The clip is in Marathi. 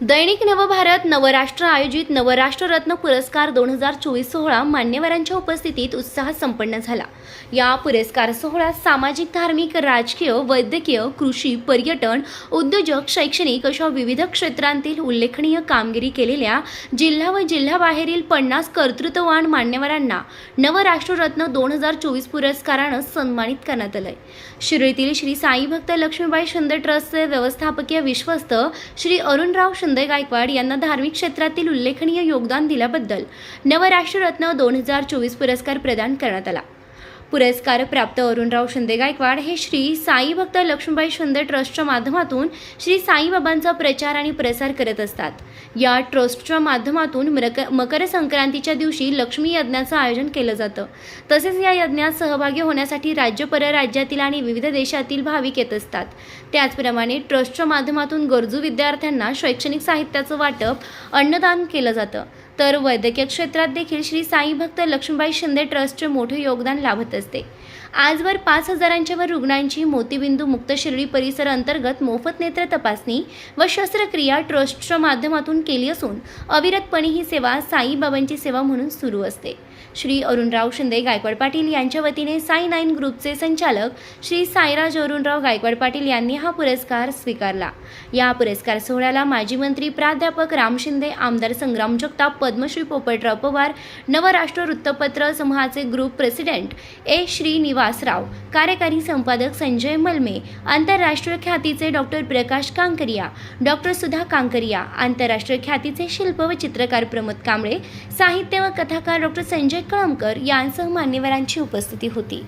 दैनिक नवभारत नवराष्ट्र आयोजित नवराष्ट्ररत्न पुरस्कार दोन हजार चोवीस सोहळा मान्यवरांच्या उपस्थितीत उत्साहात संपन्न झाला. या पुरस्कार सोहळ्यात सामाजिक धार्मिक राजकीय वैद्यकीय कृषी पर्यटन उद्योजक शैक्षणिक अशा विविध क्षेत्रांतील उल्लेखनीय कामगिरी केलेल्या जिल्हा व जिल्ह्याबाहेरील पन्नास कर्तृत्ववान मान्यवरांना नवराष्ट्ररत्न दोन हजार चोवीस पुरस्कारानं सन्मानित करण्यात आलंय. शिर्डीतील श्री साई भक्त लक्ष्मीबाई शिंदे ट्रस्टचे व्यवस्थापकीय विश्वस्त श्री अरुणराव शिंदे गायकवाड यांना धार्मिक क्षेत्रातील उल्लेखनीय योगदान दिल्याबद्दल नवराष्ट्ररत्न दोन हजार चोवीस पुरस्कार प्रदान करण्यात आला. पुरस्कार प्राप्त अरुणराव शिंदे गायकवाड हे श्री साई भक्त लक्ष्मीबाई शिंदे ट्रस्टच्या माध्यमातून श्री साईबाबांचा प्रचार आणि प्रसार करत असतात. या ट्रस्टच्या माध्यमातून मकर संक्रांतीच्या दिवशी लक्ष्मी यज्ञाचं आयोजन केलं जातं. तसेच या यज्ञात सहभागी होण्यासाठी राज्य परराज्यातील आणि विविध देशातील भाविक येत असतात. त्याचप्रमाणे ट्रस्टच्या माध्यमातून गरजू विद्यार्थ्यांना शैक्षणिक साहित्याचं वाटप अन्नदान केलं जातं. तर वैद्यकीय क्षेत्रात देखील श्री साई भक्त लक्ष्मीबाई शिंदे ट्रस्टचे मोठे योगदान लाभत असते. आजवर पाच हजारांच्या वर रुग्णांची मोतीबिंदू मुक्त शिर्डी परिसर अंतर्गत मोफत नेत्र तपासणी व शस्त्रक्रिया ट्रस्टच्या माध्यमातून केली असून अविरतपणे ही सेवा साईबाबांची सेवा म्हणून सुरू असते. श्री अरुणराव शिंदे गायकवाड पाटील यांच्या वतीने साई नाईन ग्रुपचे संचालक श्री साईराज अरुणराव गायकवाड पाटील यांनी हा पुरस्कार स्वीकारला. या पुरस्कार सोहळ्याला माजी मंत्री प्राध्यापक राम शिंदे आमदार संग्राम जगताप पद्मश्री पोपटराव पवार नवराष्ट्र वृत्तपत्र समूहाचे ग्रुप प्रेसिडेंट ए श्रीनिवासराव कार्यकारी संपादक संजय मलमे आंतरराष्ट्रीय ख्यातीचे डॉक्टर प्रकाश कांकरिया डॉक्टर सुधा कांकरिया आंतरराष्ट्रीय ख्यातीचे शिल्प व चित्रकार प्रमोद कांबळे साहित्य व कथाकार डॉक्टर संजय कळमकर यांसह मान्यवरांची उपस्थिती होती.